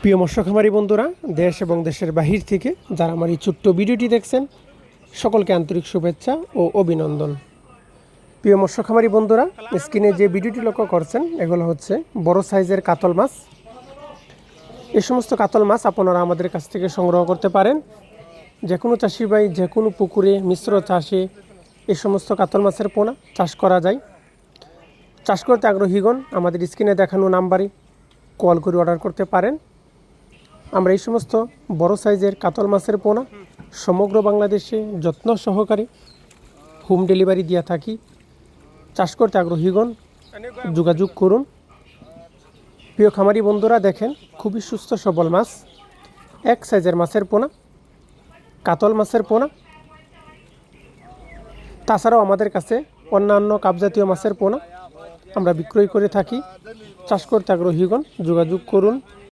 প্রিয় মৎস্য খামারি বন্ধুরা, দেশ এবং দেশের বাহির থেকে যারা আমার এই ছোট্ট ভিডিওটি দেখছেন, সকলকে আন্তরিক শুভেচ্ছা ও অভিনন্দন। প্রিয় মৎস্য খামারি বন্ধুরা, স্ক্রিনে যে ভিডিওটি লক্ষ্য করছেন, এগুলো হচ্ছে বড় সাইজের কাতল মাছ। এই সমস্ত কাতল মাছ আপনারা আমাদের কাছ থেকে সংগ্রহ করতে পারেন। যে কোনো চাষি ভাই, যে কোনো পুকুরে, মিশ্র চাষে এই সমস্ত কাতল মাছের পোনা চাষ করা যায়। চাষ করতে আগ্রহীগণ আমাদের স্ক্রিনে দেখানো নাম্বারে কল করে অর্ডার করতে পারেন। আমরা এই সমস্ত বড় সাইজের কাতল মাছের পোনা সমগ্র বাংলাদেশে যত্ন সহকারে হোম ডেলিভারি দিয়ে থাকি। চাষ করতে আগ্রহীগণ, যোগাযোগ করুন। প্রিয় খামারি বন্ধুরা, দেখেন খুবই সুস্থ সবল মাছ। এক সাইজের মাছের পোনা, কাতল মাছের পোনা। তাছাড়াও আমাদের কাছে অন্যান্য কাপজাতীয় মাছের পোনা আমরা বিক্রয় করে থাকি। চাষ করতে আগ্রহীগণ, যোগাযোগ করুন।